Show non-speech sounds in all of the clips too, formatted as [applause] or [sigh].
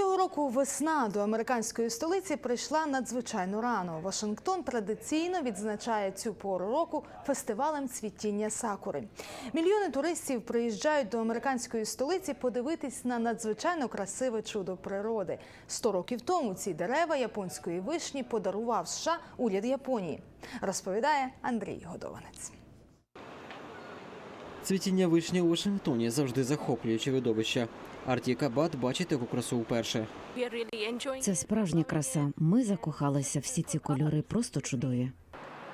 Цього року весна до американської столиці прийшла надзвичайно рано. Вашингтон традиційно відзначає цю пору року фестивалем цвітіння сакури. Мільйони туристів приїжджають до американської столиці подивитись на надзвичайно красиве чудо природи. Сто років тому ці дерева японської вишні подарував США уряд Японії. Розповідає Андрій Годованець. Цвітіння вишні у Вашингтоні завжди захоплююче видовище. Арті Кабат бачить таку красу вперше. Це справжня краса. Ми закохалися. Всі ці кольори просто чудові.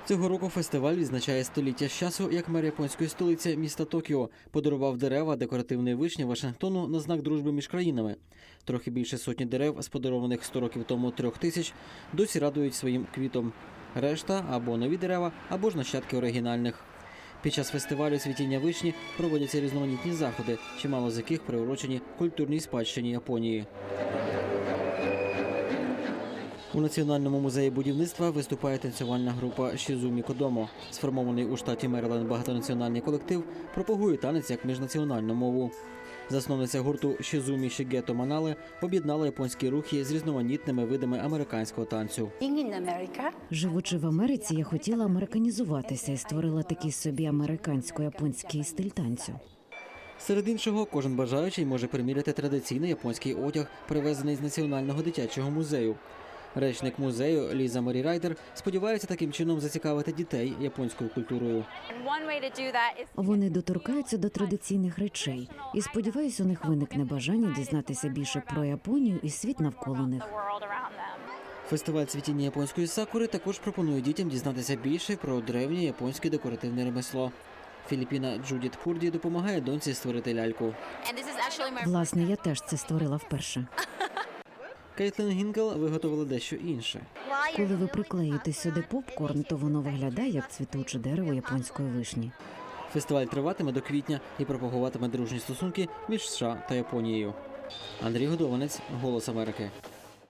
Цього року фестиваль відзначає століття з часу, як мер японської столиці міста Токіо подарував дерева декоративної вишні Вашингтону на знак дружби між країнами. Трохи більше сотні дерев, з подарованих 100 років тому трьох тисяч, досі радують своїм квітом. Решта або нові дерева, або ж нащадки оригінальних. Під час фестивалю світіння вишні проводяться різноманітні заходи, чимало з яких приурочені культурній спадщині Японії. У Національному музеї будівництва виступає танцювальна група Шізумі Кодомо. Сформований у штаті Мериленд багатонаціональний колектив пропагує танець як міжнаціональну мову. Засновниця гурту Шізумі Шігето Манале об'єднала японські рухи з різноманітними видами американського танцю. Живучи в Америці, я хотіла американізуватися і створила такий собі американсько-японський стиль танцю. Серед іншого, кожен бажаючий може приміряти традиційний японський одяг, привезений з національного дитячого музею. Речник музею Ліза Марі Райдер сподівається таким чином зацікавити дітей японською культурою. Вони доторкаються до традиційних речей, і сподіваюся, у них виникне бажання дізнатися більше про Японію і світ навколо них. Фестиваль цвітіння японської сакури також пропонує дітям дізнатися більше про древнє японське декоративне ремесло. Філіппіна Джудіт Пурді допомагає доньці створити ляльку. Власне, я теж це створила вперше. [laughs] Кейтлин Гінгел виготовила дещо інше. Коли ви приклеїте сюди попкорн, то воно виглядає як цвітуче дерево японської вишні. Фестиваль триватиме до квітня і пропагуватиме дружні стосунки між США та Японією. Андрій Годованець, Голос Америки.